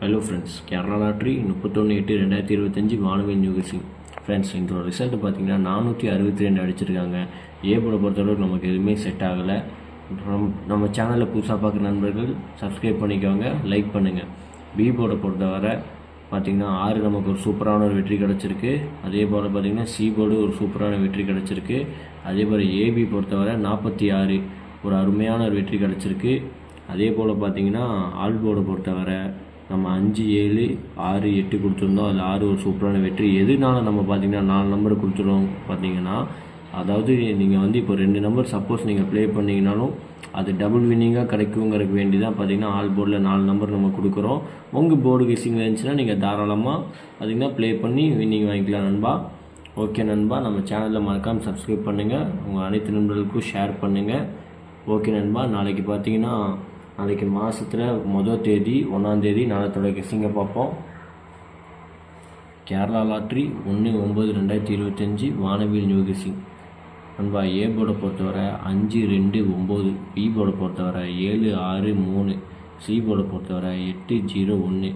Hello friends Kerala lottery முப்பத்தொன்று எட்டு ரெண்டாயிரத்தி இருபத்தஞ்சி வானவில் நியூகசி ஃப்ரெண்ட்ஸ் இதோட ரிசல்ட் பார்த்தீங்கன்னா நானூற்றி அறுபத்தி ரெண்டு அடிச்சிருக்காங்க. ஏ போட பொறுத்தளவுக்கு நமக்கு எதுவுமே செட் ஆகலை. நம்ம- நம்ம சேனலில் புதுசாக பார்க்குற நண்பர்கள் சப்ஸ்கிரைப் பண்ணிக்கோங்க லைக் பண்ணுங்கள் பி போர்டை பொறுத்தவரை பார்த்திங்கன்னா ஆறு நமக்கு ஒரு சூப்பரான ஒரு வெற்றி கிடச்சிருக்கு. அதே போல் பார்த்தீங்கன்னா சி போர்டு ஒரு சூப்பரான வெற்றி கிடச்சிருக்கு. அதே போல் ஏபி பொறுத்தவரை நாற்பத்தி ஆறு ஒரு அருமையான ஒரு வெற்றி கிடச்சிருக்கு. அதே போல் பார்த்தீங்கன்னா ஆல் போர்டை பொறுத்தவரை நம்ம அஞ்சு ஏழு ஆறு எட்டு கொடுத்துருந்தோம். அதில் ஆறு ஒரு சூப்பரான வெற்றி. எதுனால நம்ம பார்த்தீங்கன்னா நாலு நம்பர் கொடுத்துருவோம் பார்த்தீங்கன்னா அதாவது நீங்கள் வந்து இப்போ ரெண்டு நம்பர் சப்போஸ் நீங்கள் ப்ளே பண்ணிங்கனாலும் அது டபுள் வின்னிங்காக கிடைக்குங்கிறதுக்கு வேண்டி தான் பார்த்தீங்கன்னா ஆல் போர்டில் நாலு நம்பர் நம்ம கொடுக்குறோம். உங்கள் போர்டு கெஸிங்கில் இருந்துச்சுன்னா நீங்கள் தாராளமாக பார்த்திங்கன்னா ப்ளே பண்ணி வின்னிங் வாங்கிக்கலாம் நண்பா. ஓகே நண்பா நம்ம சேனலில் மறக்காமல் சப்ஸ்கிரைப் பண்ணுங்கள் உங்கள் அனைத்து நண்பர்களுக்கும் ஷேர் பண்ணுங்கள் ஓகே நண்பா நாளைக்கு பார்த்தீங்கன்னா நாளைக்கு மாதத்தில் மொதல் தேதி ஒன்றாந்தேதி நாளத்தோட கெஸ்ஸிங்கை பார்ப்போம் கேரளா லாட்ரி ஒன்று ஒம்பது ரெண்டாயிரத்தி இருபத்தஞ்சி வானவியல் நியூ கெஸ்ஸிங் நண்பா ஏ போர்டை பொறுத்தவரை அஞ்சு ரெண்டு ஒம்பது பி போர்டை பொறுத்தவரை ஏழு ஆறு மூணு சி போர்டை பொறுத்தவரை எட்டு ஜீரோ ஒன்று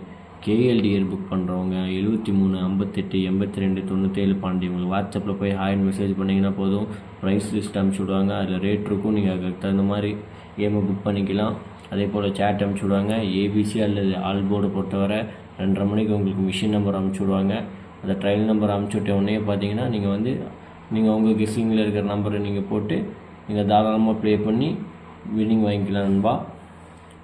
கேஎல்டிஆர் புக் பண்ணுறவங்க எழுபத்தி மூணு ஐம்பத்தெட்டு எண்பத்தி ரெண்டு தொண்ணூற்றேழு பாண்டி. உங்களுக்கு வாட்ஸ்அப்பில் போய் ஹாய்னு மெசேஜ் பண்ணிங்கன்னா போதும். ப்ரைஸ் லிஸ்ட் அனுப்பிச்சி விடுவாங்க. அதில் ரேட் இருக்கும். நீங்கள் அதுக்கு தகுந்த மாதிரி கேமை புக் பண்ணிக்கலாம். அதே போல் சேட் அனுப்பிச்சி விடுவாங்க ஏபிசி அல்லது ஆல் போர்டு பொறுத்தவரை ரெண்டரை மணிக்கு உங்களுக்கு மிஷின் நம்பர் அனுப்பிச்சி விடுவாங்க அந்த ட்ரையல் நம்பர் அனுப்பிச்சி விட்ட உடனே பார்த்தீங்கன்னா நீங்கள் வந்து நீங்கள் உங்கள் கெஸ்ஸிங்கில் இருக்கிற நம்பரை நீங்கள் போட்டு நீங்கள் தாராளமாக ப்ளே பண்ணி வின்னிங் வாங்கிக்கலாம் நண்பா.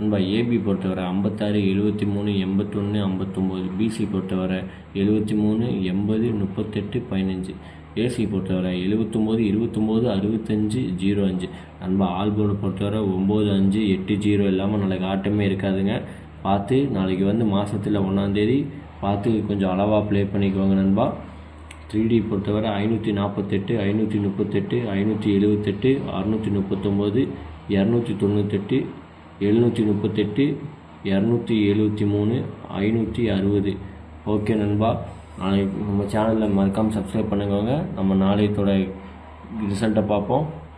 நண்பா ஏபி பொறுத்தவரை ஐம்பத்தாறு எழுபத்தி மூணு எண்பத்தொன்று ஐம்பத்தொம்போது பிசி பொறுத்தவரை எழுபத்தி மூணு எண்பது முப்பத்தெட்டு பதினஞ்சு. ஏசி பொறுத்தவரை எழுபத்தொம்போது இருபத்தொம்போது அறுபத்தஞ்சு ஜீரோ அஞ்சு. நண்பா ஆல்போர்டு பொறுத்தவரை ஒம்பது அஞ்சு எட்டு ஜீரோ. இல்லாமல் நாளைக்கு ஆட்டமே இருக்காதுங்க. பார்த்து நாளைக்கு வந்து மாதத்தில் ஒன்றாந்தேதி பார்த்து கொஞ்சம் அளவாக ப்ளே பண்ணிக்கோங்க நண்பா. த்ரீ டி பொறுத்தவரை ஐநூற்றி நாற்பத்தெட்டு ஐநூற்றி முப்பத்தெட்டு ஐநூற்றி எழுபத்தெட்டு அறுநூற்றி முப்பத்தொம்போது இரநூத்தி தொண்ணூத்தெட்டு எழுநூற்றி முப்பத்தெட்டு இரநூத்தி எழுபத்தி மூணு ஐநூற்றி அறுபது. ஓகே நண்பா. நாளைக்கு நம்ம சேனலில் மறக்காமல் சப்ஸ்கிரைப் பண்ணுங்க நம்ம நாளையத்தோட ரிசல்ட்டை பார்ப்போம்.